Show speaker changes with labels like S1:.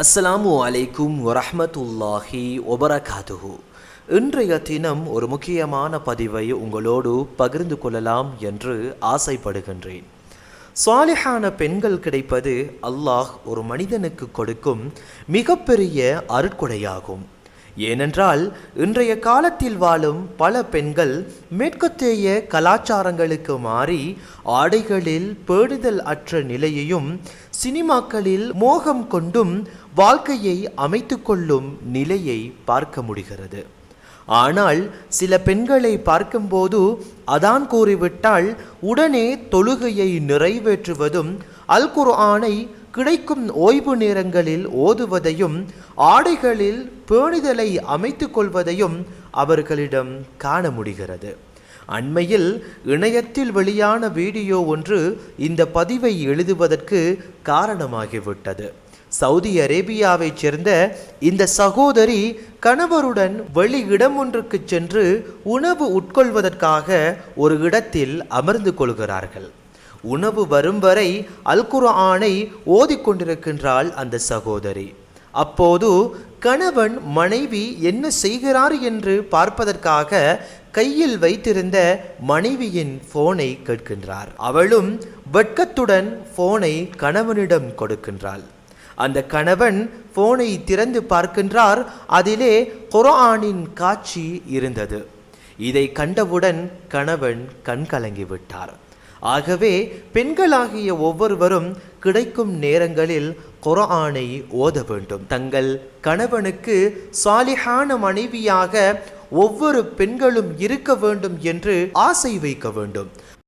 S1: அஸ்ஸலாமு அலைக்கும் வரஹ்மத்துல்லாஹி ஒபரகாதுஹு இன்றைய தினம் ஒரு முக்கியமான பதிவை உங்களோடு பகிர்ந்து கொள்ளலாம் என்று ஆசைப்படுகின்றேன். சுவாலிஹான பெண்கள் கிடைப்பது அல்லாஹ் ஒரு மனிதனுக்கு கொடுக்கும் மிகப்பெரிய அருட்கொடையாகும். ஏனென்றால் இன்றைய காலத்தில் வாழும் பல பெண்கள் மேற்கத்தேய கலாச்சாரங்களுக்கு மாறி ஆடைகளில் பேடுதல் அற்ற நிலையையும் சினிமாக்களில் மோகம் கொண்டும் வாழ்க்கையை அமைத்து கொள்ளும் நிலையை பார்க்க முடிகிறது. ஆனால் சில பெண்களை பார்க்கும்போது அதான் கூறிவிட்டால் உடனே தொழுகையை நிறைவேற்றுவதும் அல் குர்ஆனை கிடைக்கும் ஓய்வு நேரங்களில் ஓதுவதையும் ஆடைகளில் பேணிதலை அமைத்து கொள்வதையும் அவர்களிடம் காண முடிகிறது. அண்மையில் இணையத்தில் வெளியான வீடியோ ஒன்று இந்த பதிவை எழுதுவதற்கு காரணமாகிவிட்டது. சவுதி அரேபியாவைச் சேர்ந்த இந்த சகோதரி கணவருடன் வெளி இடம் ஒன்றுக்கு சென்று உணவு உட்கொள்வதற்காக ஒரு இடத்தில் அமர்ந்து கொள்கிறார்கள். உணவு வரும் வரை அல்குர்ஆனை ஓதிக்கொண்டிருக்கின்றாள் அந்த சகோதரி. அப்போது கணவன் மனைவி என்ன செய்கிறார் என்று பார்ப்பதற்காக கையில் வைத்திருந்த மனைவியின் போனை கேட்கின்றார். அவளும் வெட்கத்துடன் போனை கணவனிடம் கொடுக்கின்றாள். அந்த கணவன் போனை திறந்து பார்க்கின்றார். அதிலே குரானின் காட்சி இருந்தது. இதை கண்டவுடன் கணவன் கண்கலங்கி விட்டார். ஆகவே பெண்களாகிய ஒவ்வொருவரும் கிடைக்கும் நேரங்களில் குரானை ஓத வேண்டும். தங்கள் கணவனுக்கு சாலிஹான மனைவியாக ஒவ்வொரு பெண்களும் இருக்க வேண்டும் என்று ஆசை வைக்க வேண்டும்.